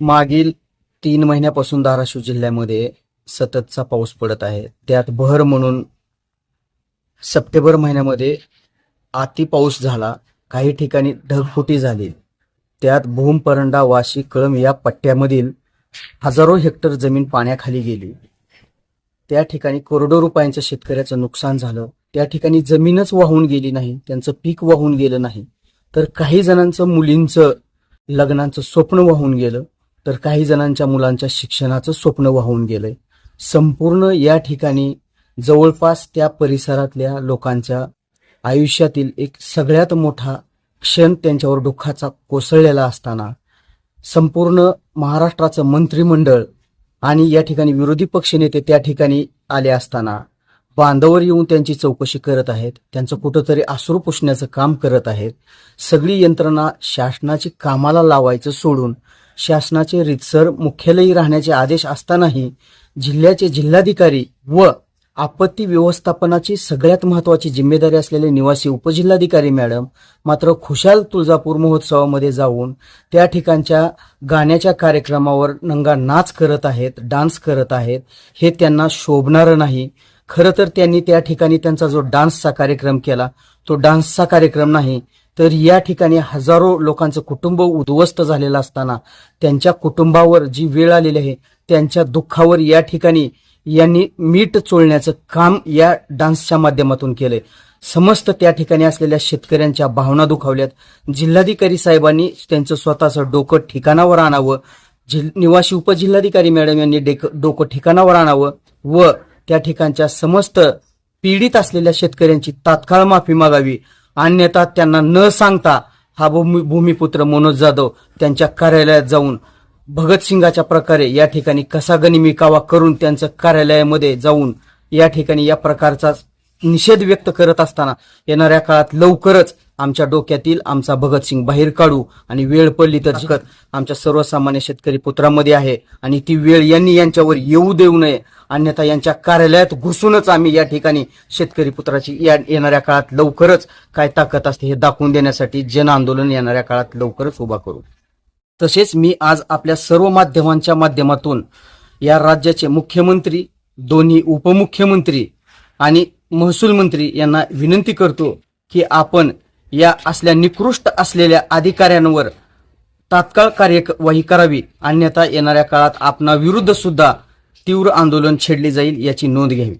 मागील तीन महिन्यापासून धाराशिव जिल्ह्यामध्ये सततचा पाऊस पडत आहे. त्यात बहर म्हणून सप्टेंबर महिन्यामध्ये अति पाऊस झाला. काही ठिकाणी ढगफुटी झाली. त्यात भूम परंडा वाशी कळम या पट्ट्यामधील हजारो हेक्टर जमीन पाण्याखाली गेली. त्या ठिकाणी करोडो रुपयांचं शेतकऱ्याचं नुकसान झालं. त्या ठिकाणी जमीनच वाहून गेली नाही. त्यांचं पीक वाहून गेलं नाही. तर काही जणांचं मुलींचं लग्नांचं स्वप्न वाहून गेलं. तर काही जणांच्या मुलांच्या शिक्षणाचं स्वप्न वाहून गेलंय. संपूर्ण या ठिकाणी जवळपास त्या परिसरातल्या लोकांच्या आयुष्यातील एक सगळ्यात मोठा क्षण त्यांच्यावर दुःखाचा कोसळलेला असताना संपूर्ण महाराष्ट्राचं मंत्रिमंडळ आणि या ठिकाणी विरोधी पक्षनेते त्या ठिकाणी आले असताना बांधावर येऊन त्यांची चौकशी करत आहेत त्यांचं कुठंतरी आसरू पुसण्याचं काम करत आहेत. सगळी यंत्रणा शासनाची कामाला लावायचं सोडून शासनाचे रितसर मुख्यालयी राहण्याचे आदेश असतानाही जिल्ह्याचे जिल्हाधिकारी व आपत्ती व्यवस्थापनाची सगळ्यात महत्वाची जिम्मेदारी असलेले निवासी उपजिल्हाधिकारी मॅडम मात्र खुशाल तुळजापूर महोत्सवामध्ये जाऊन त्या ठिकाणच्या गाण्याच्या कार्यक्रमावर नंगा नाच करत आहेत डान्स करत आहेत हे त्यांना शोभणारं नाही. खरं तर त्यांनी त्या ठिकाणी त्यांचा जो डान्सचा कार्यक्रम केला तो डान्सचा कार्यक्रम नाही. तर या ठिकाणी हजारो लोकांचं कुटुंब उद्ध्वस्त झालेलं असताना त्यांच्या कुटुंबावर जी वेळ आलेली आहे त्यांच्या दुःखावर या ठिकाणी यांनी मीठ चोळण्याचं काम या डान्सच्या माध्यमातून केलंय. समस्त त्या ठिकाणी असलेल्या शेतकऱ्यांच्या भावना दुखावल्यात. जिल्हाधिकारी साहेबांनी त्यांचं स्वतःचं डोकं ठिकाणावर आणावं. जिल निवासी उपजिल्हाधिकारी मॅडम यांनी डेक- डोकं ठिकाणावर आणावं व त्या ठिकाणच्या समस्त पीडित असलेल्या शेतकऱ्यांची तात्काळ माफी मागावी. अन्यथा त्यांना न सांगता हा भूमि भूमिपुत्र मनोज जाधव त्यांच्या कार्यालयात जाऊन भगतसिंगाच्या प्रकारे या ठिकाणी कसा गनिमी कावा करून त्यांचं कार्यालयामध्ये जाऊन या ठिकाणी या प्रकारचा निषेध व्यक्त करत असताना येणाऱ्या काळात लवकरच आमच्या डोक्यातील आमचा भगतसिंग बाहेर काढू आणि वेळ पडली तर आमच्या सर्वसामान्य शेतकरी पुत्रामध्ये आहे आणि ती वेळ यांनी यांच्यावर येऊ देऊ नये अन्यथा यांच्या कार्यालयात घुसूनच आम्ही या ठिकाणी शेतकरी पुत्राची या येणाऱ्या काळात लवकरच काय ताकद असते हे दाखवून देण्यासाठी जन आंदोलन येणाऱ्या काळात लवकरच उभा करू. तसेच मी आज आपल्या सर्व माध्यमांच्या माध्यमातून या राज्याचे मुख्यमंत्री दोन्ही उपमुख्यमंत्री आणि महसूल मंत्री यांना विनंती करतो की आपण या असल्या निकृष्ट असलेल्या अधिकाऱ्यांवर तात्काळ कार्यवाही करावी. अन्यथा येणाऱ्या काळात आपणाविरुद्ध सुद्धा तीव्र आंदोलन छेडले जाईल याची नोंद घ्यावी.